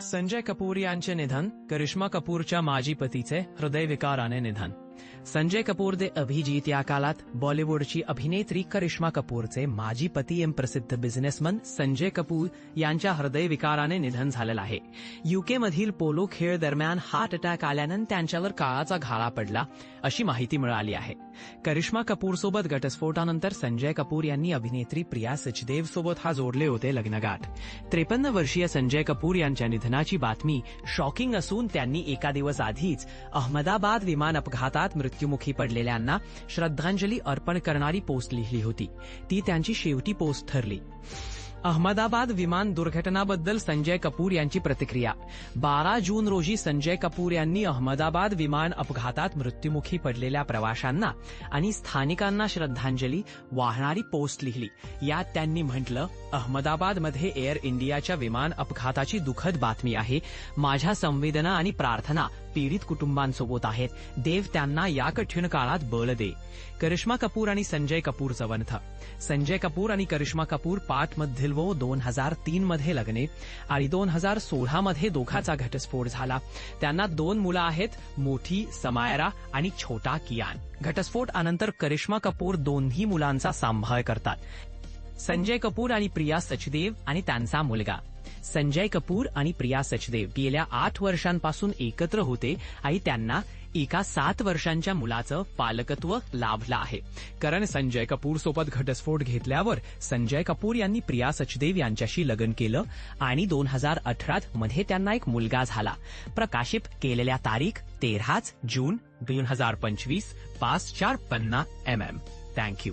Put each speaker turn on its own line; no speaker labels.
संजय कपूर यांचे निधन करिश्मा कपूरच्या माजी पतीचे हृदयविकाराने निधन. संजय कपूर दे अभिजीत या काळात बॉलिवूडची अभिनेत्री करिश्मा कपूरचे माजी पती एम प्रसिद्ध बिझनेसमन संजय कपूर यांच्या हृदयविकाराने निधन झालेलं आहे. युकेमधील पोलो खेळ दरम्यान हार्ट अटॅक आल्यानं त्यांच्यावर काळाचा घाला पडला अशी माहिती मिळाली आहे. करिश्मा कपूर सोबत घटस्फोटानंतर संजय कपूर यांनी अभिनेत्री प्रिया सचदेव सोबत हा जोडले होते लग्नगाठ. त्रेपन्न वर्षीय संजय कपूर यांच्या निधनाची बातमी शॉकिंग असून त्यांनी एका दिवस आधीच अहमदाबाद विमान अपघातात अपघातात मृत्यूमुखी पडलेल्यांना श्रद्धांजली अर्पण करणारी पोस्ट लिहिली होती. ती त्यांची शेवटी पोस्ट ठरली. अहमदाबाद विमान दुर्घटनाबद्दल संजय कपूर यांची प्रतिक्रिया. बारा जून रोजी संजय कपूर यांनी अहमदाबाद विमान अपघातात मृत्यूमुखी पडलेल्या प्रवाशांना आणि स्थानिकांना श्रद्धांजली वाहणारी पोस्ट लिहिली. यात त्यांनी म्हटलं अहमदाबादमध्ये एअर इंडियाच्या विमान अपघाताची दुःखद बातमी आहे. माझ्या संवेदना आणि प्रार्थना पीडित कुटुंबांसोबत आहेत. देव त्यांना या कठीण काळात बळ दे. करिश्मा कपूर आणि संजय कपूर वंथ संजय कपूर आणि करिश्मा कपूर पाटमधील वो दोन हजार तीन मध्ये लग्ने आणि दोन हजार सोळा मध्ये दोघाचा घटस्फोट झाला. त्यांना दोन मुलं आहेत मोठी समायरा आणि छोटा कियान. घटस्फोट अनंतर करिश्मा कपूर दोन्ही मुलांचा सांभाळ करतात. संजय कपूर आणि प्रिया सचदेव आणि त्यांचा मुलगा. संजय कपूर आणि प्रिया सचदेव. गेल्या आठ वर्षांपासून एकत्र होते. आणि त्यांना एका सात वर्षांच्या मुलाचं पालकत्व लाभलं आहे. कारण संजय कपूर सोबत घटस्फोट घेतल्यावर संजय कपूर यांनी प्रिया सचदेव यांच्याशी लग्न केलं आणि दोन हजार अठरात मध्ये त्यांना एक मुलगा झाला. प्रकाशित केलेल्या तारीख तेराच जून दोन हजार पंचवीस पाच चार पन्ना एम एम थँक्यू